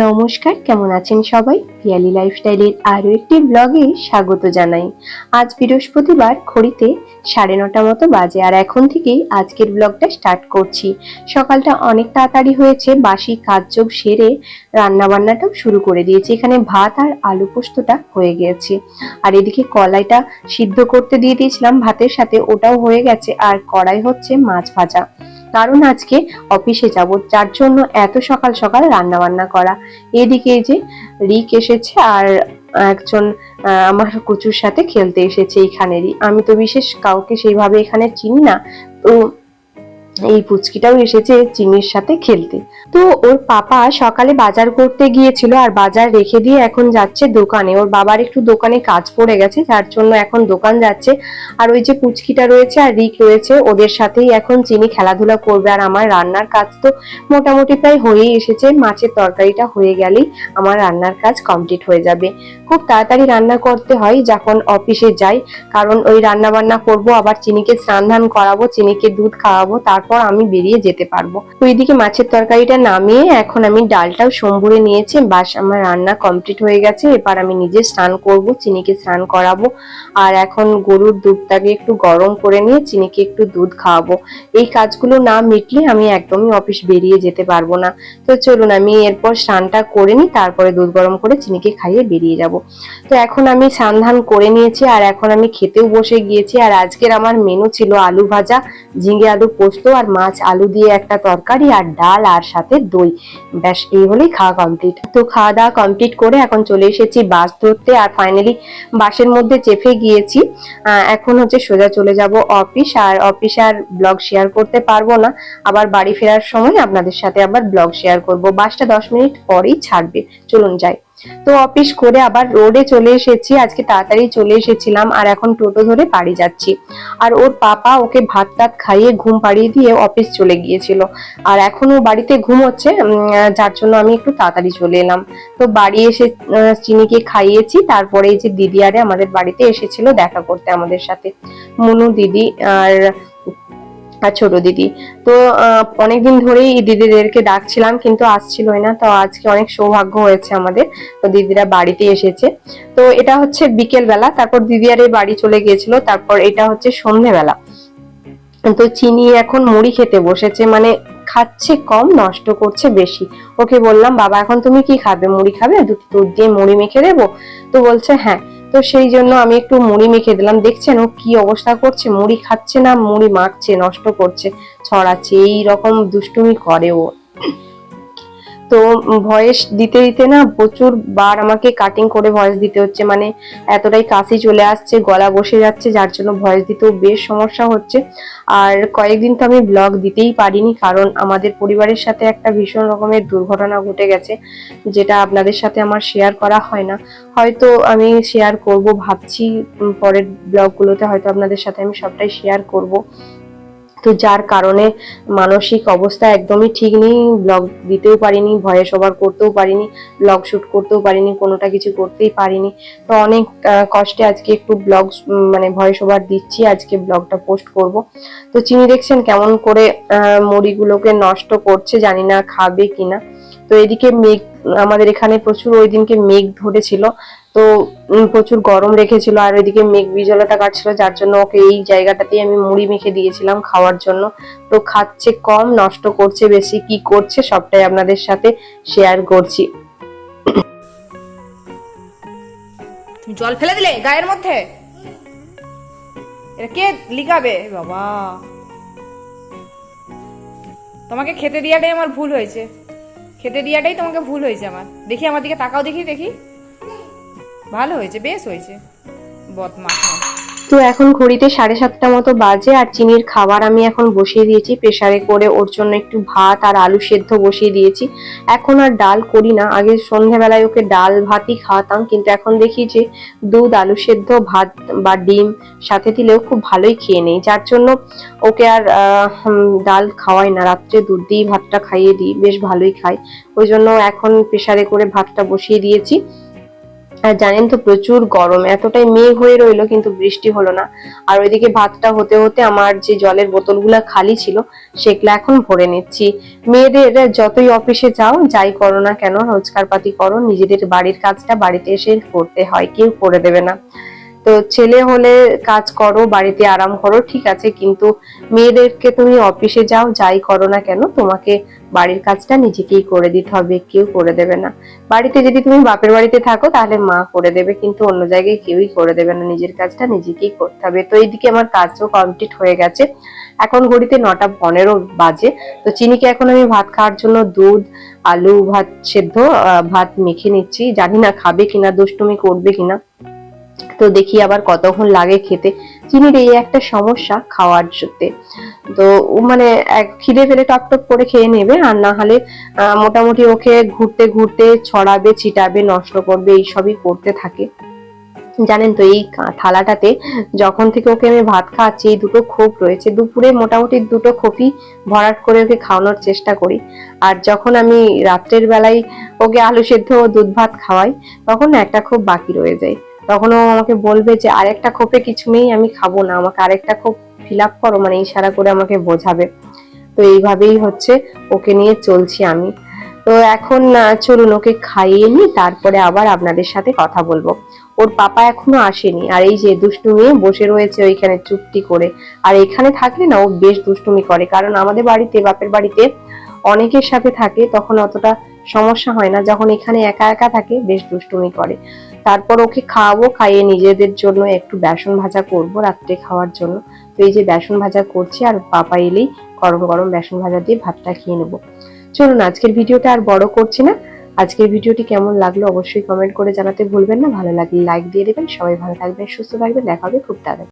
নমস্কার, কেমন আছেন সবাই? পিয়ালি লাইফস্টাইলের আরও একটি ব্লগে স্বাগত জানাই। আজ বৃহস্পতিবার খড়িতে সাড়ে নটা মতো বাজে আর এখন থেকেই আজকের ব্লগটা স্টার্ট করছি। সকালটা অনেক তাড়াতাড়ি হয়েছে, বাসি কাজযোগ সেরে রান্না বান্নাটাও শুরু করে দিয়েছি। এখানে ভাত আর আলু পোস্তটা হয়ে গেছে। আর এদিকে কলাইটা সিদ্ধ করতে দিয়ে দিয়েছিলাম ভাতের সাথে, ওটাও হয়ে গেছে। আর কড়াই হচ্ছে মাছ ভাজা। কারণ আজকে অফিসে যাব, যার জন্য এত সকাল সকাল রান্না বান্না করা। এদিকে যে রিক এসেছে আর একজন আমার কুচুর সাথে খেলতে এসেছে এইখানেরই। আমি তো বিশেষ কাউকে সেইভাবে এখানে চিনি না। তো এই পুচকিটাও এসেছে চিনির সাথে খেলতে। তো ওর পাপা সকালে বাজার করতে গিয়েছিল আর বাজার রেখে দিয়ে এখন যাচ্ছে দোকানে। ওর বাবার একটু দোকানে কাজ পড়ে গেছে, যার জন্য এখন দোকান যাচ্ছে। আর ওই যে পুচকিটা রয়েছে আর রিক রয়েছে, ওদের সাথেই এখন চিনি খেলাধুলা করবে। আর আমার রান্নার কাজ তো মোটামুটি প্রায় হয়েই এসেছে। মাছের তরকারিটা হয়ে গেলেই আমার রান্নার কাজ কমপ্লিট হয়ে যাবে। খুব তাড়াতাড়ি রান্না করতে হয়, যখন অফিসে যাই। কারণ ওই রান্না বান্না করব, আবার চিনিকে স্নান ধান করাবো, চিনিকে দুধ খাওয়াবো তারপর আমি বেরিয়ে যেতে পারব। ওইদিকে মাছের তরকারিটা নামিয়ে এখন আমি ডালটাও সম্বুরে নিয়েছি বাস আমার রান্না কমপ্লিট হয়ে গেছে। এবার আমি নিজে স্নান করব, চিনিকে স্নান করাবো। আর এখন গরুর দুধটাকে একটু গরম করে নিয়ে চিনিকে একটু দুধ খাওয়াবো। এই কাজগুলো না মিটলে আমি একদমই অফিস বেরিয়ে যেতে পারব না। তো চলুন আমি এরপর স্নানটা করে নিই, তারপরে দুধ গরম করে চিনিকে খাইয়ে বেরিয়ে যাব। তো এখন আমি স্নান ধান করে নিয়েছি, আর এখন আমি খেতেও বসে গিয়েছি। আর আজকের আমার মেনু ছিল আলু ভাজা, ঝিঙে আলু পোস্ত আর মাছ, আলু দিয়ে একটা তরকারি আর ডাল আর সাথে দই। ব্যাস, এই হলেই খাওয়া কমপ্লিট তো খাওয়া দাওয়া কমপ্লিট করে এখন চলে এসেছি বাস ধরতে আর ফাইনালি বাসের মধ্যে চেপে গিয়েছি। এখন হচ্ছে সোজা চলে যাব অফিস আর অফিস আর ব্লগ শেয়ার করতে পারব না। আবার বাড়ি ফেরার সময় আপনাদের সাথে আবার ব্লগ শেয়ার করব। বাসটা দশ মিনিট পরেই ছাড়বে। চলুন যাই। তো অফিস করে আবার রোডে চলে এসেছি আজকে তাড়াতাড়ি চলে এসেছিলাম আর এখন টোটো ধরে বাড়ি যাচ্ছি। আর ওর পাপা ওকে ভাত টাত খাইয়ে ঘুম পাড়িয়ে দিয়ে অফিস চলে গিয়েছিল। আর এখন ও বাড়িতে ঘুমোচ্ছে উম, যার জন্য আমি একটু তাড়াতাড়ি চলে এলাম। তো বাড়ি এসে চিনিকে খাইয়েছি তারপরে এই যে দিদি আরে আমাদের বাড়িতে এসেছিল দেখা করতে আমাদের সাথে। মনু দিদি আর আর ছোট দিদি। তো অনেকদিন ধরেই এই দিদিদেরকে ডাকছিলাম, কিন্তু আসছিলই না। তো আজকে অনেক সৌভাগ্য হয়েছে আমাদের। তো দিদিরা বাড়িতে এসেছে। তো এটা হচ্ছে বিকেল বেলা তারপর দিদি আরে বাড়ি চলে গিয়েছিল, তারপর এটা হচ্ছে সন্ধেবেলা। তো চিনি এখন মুড়ি খেতে বসেছে মানে খাচ্ছে কম, নষ্ট করছে বেশি। ওকে বললাম, বাবা, এখন তুমি কি খাবে? মুড়ি খাবে? দুধ দিয়ে মুড়ি মেখে দেবো? তো বলছে হ্যাঁ। তো সেই জন্য আমি একটু মুড়ি মেখে দিলাম। দেখছেন ও কি অবস্থা করছে? মুড়ি খাচ্ছে না, মুড়ি মাখছে, নষ্ট করছে, ছড়াচ্ছে এই রকম দুষ্টুমি করে ও। তো ভয়েস দিতে দিতে না প্রচুর বার আমাকে কাটিং করে ভয়েস দিতে হচ্ছে। মানে এতটাই কাশি চলে আসছে, গলা বসে যাচ্ছে, যার জন্য ভয়েস দিতেও বেশ সমস্যা হচ্ছে। আর কয়েকদিন তো আমি ব্লগ দিতেই পারিনি, কারণ আমাদের পরিবারের সাথে একটা ভীষণ রকমের দুর্ঘটনা ঘটে গেছে, যেটা আপনাদের সাথে আমার শেয়ার করা হয় না। হয়তো আমি শেয়ার করব, ভাবছি পরের ব্লগগুলোতে হয়তো আপনাদের সাথে আমি সবটাই শেয়ার করব। তো যার কারণে মানসিক অবস্থা একদমই ঠিক নেই ব্লগ দিতেও পারিনি ভয়ে সবার করতেও পারিনি ব্লগ শ্যুট করতেও পারিনি, কোনোটা কিছু করতেই পারিনি। তো অনেক কষ্টে আজকে একটু ব্লগ মানে ভয়ে সবার দিচ্ছি, আজকে ব্লগটা পোস্ট করব। তো চিনি দেখছেন কেমন করে মুড়িগুলোকে নষ্ট করছে, জানি না খাবে কিনা। তো এদিকে মেঘ, আমাদের এখানে প্রচুর ওই দিনকে মেঘ ধরেছিল। তো প্রচুর গরম রেখেছিল আর ওইদিকে মেঘ বিজলতা কাটছিল, যার জন্য ওকে এই জায়গাটাতেই আমি মুড়ি মেখে দিয়েছিলাম খাওয়ার জন্য। তো খাচ্ছে কম, নষ্ট করছে বেশি, কি করছে সবটাই আপনাদের সাথে শেয়ার করছি। তুমি জল ফেলে দিলে গায়ের মধ্যে? এটা কে লিখাবে? বাবা। তোমাকে খেতে দেওয়াটাই আমার ভুল হয়েছে। খেতে দেওয়াটাই তোমাকে ভুল হয়েছে আমার। দেখি আমার দিকে তাকাও দেখি দেখি। ভালো হয়েছে, বেশ হয়েছে। বদমাস। তো এখন ঘড়িতে সাড়ে সাতটা মতো বাজে আর চিনির খাবার আমি এখন বসিয়ে দিয়েছি। প্রেসারে করে ওর জন্য একটু ভাত আর আলু সেদ্ধ বসিয়ে দিয়েছি। এখন আর ডাল করি না। আগে সন্ধ্যাবেলায় ওকে ডাল ভাতই খাওয়াতাম, কিন্তু এখন দেখি যে দুধ, আলু সেদ্ধ, ভাত বা ডিম সাথে দিলেও খুব ভালোই খেয়ে নেই। যার জন্য ওকে আর ডাল খাওয়াই না। রাত্রে দুধ দিয়ে ভাতটা খাইয়ে দিই। বেশ ভালোই খায়। ওই জন্য এখন প্রেসারে করে ভাতটা বসিয়ে দিয়েছি। আর জানেন তো প্রচুর গরম, এতটাই মেঘ হয়ে রইল কিন্তু বৃষ্টি হলো না। আর ওইদিকে ভাতটা হতে হতে আমার যে জলের বোতলগুলো খালি ছিল, সেগুলো এখন ভরে নিচ্ছি। মেয়েদের যতই অফিসে যাও, যাই করো না কেন রোজগার পাতি করো, নিজেদের বাড়ির কাজটা বাড়িতে এসে করতে হয়, কেউ করে দেবে না। তো ছেলে হলে কাজ করো, বাড়িতে আরাম করো, ঠিক আছে, কিন্তু মেয়েদেরকে তুমি অফিসে যাও, যাই করো না কেন, তোমাকে বাড়ির কাজটা নিজেকেই করে দিতে হবে, কেউ করে দেবে না। বাড়িতে যদি তুমি বাপের বাড়িতে থাকো, তাহলে মা করে দেবে, কিন্তু অন্য জায়গায় কেউই করে দেবে না, নিজের কাজটা নিজেকেই করতে হবে। তো এইদিকে আমার কাজও কমপ্লিট হয়ে গেছে। এখন ঘড়িতে নটা পনেরো বাজে, তো চিনিকে এখন আমি ভাত খাওয়ার জন্য দুধ, আলু, ভাত সেদ্ধ ভাত মেখে নিচ্ছি। জানি না খাবে কিনা, দুষ্টুমি করবে কিনা। তো দেখি আবার কতক্ষণ লাগে খেতে। চিনির এই একটা সমস্যা খাওয়ার জন্য। তো মানে এক খিদে ফেলে টপ টপ করে খেয়ে নেবে, আর না হলে মোটামুটি ওকে ঘুরতে ঘুরতে ছড়াবে, ছিটাবে, নষ্ট করবে, এইসবই করতে থাকে। জানেন তো এই থালাটাতে যখন থেকে ওকে আমি ভাত খাওয়াচ্ছি, এই দুটো খোপ রয়েছে। দুপুরে মোটামুটি দুটো খোপই ভরাট করে ওকে খাওয়ানোর চেষ্টা করি। আর যখন আমি রাত্রের বেলায় ওকে আলু সেদ্ধ ও দুধ ভাত খাওয়াই, তখন একটা খোপ বাকি রয়ে যায়। তখন ও আমাকে বলবে যে আরেকটা খোপে কিছু নেই, আমি খাব না। আমাকে আরেকটা খোপ ফিল আপ করো মানে ইশারা করে আমাকে বোঝাবে। তো এইভাবেই হচ্ছে ওকে নিয়ে চলছি আমি। তো এখন চলুন, ওকে খাইয়ে নি তারপরে আবার আপনাদের সাথে কথা বলব। ওর পাপা এখনও আসেনি, আর এই যে দুষ্টু মেয়ে বসে রয়েছে ওইখানে চুপটি করে। আর এখানে থাকলে না ও বেশ দুষ্টুমি করে, কারণ আমাদের বাড়িতে, বাপের বাড়িতে অনেকের সাথে থাকে, তখন অতটা সমস্যা হয় না। যখন এখানে একা একা থাকে, বেশ দুষ্টুমি করে। তারপর ওকে খাওয়াবো, খাইয়ে নিজেদের জন্য একটু বেসন ভাজা করব রাত্রে খাওয়ার জন্য। তো এই যে বেসন ভাজা করছি আর পাপা এলেই গরম গরম বেসন ভাজা দিয়ে ভাতটা খেয়ে নেব। চলুন, আজকের ভিডিওটা আর বড় করছি না। আজকের ভিডিওটি কেমন লাগল অবশ্যই কমেন্ট করে জানাতে ভুলবেন না। ভালো লাগলে লাইক দিয়ে দেবেন। সবাই ভালো থাকবেন, সুস্থ থাকবেন। দেখা হবে খুব তাড়াতাড়ি।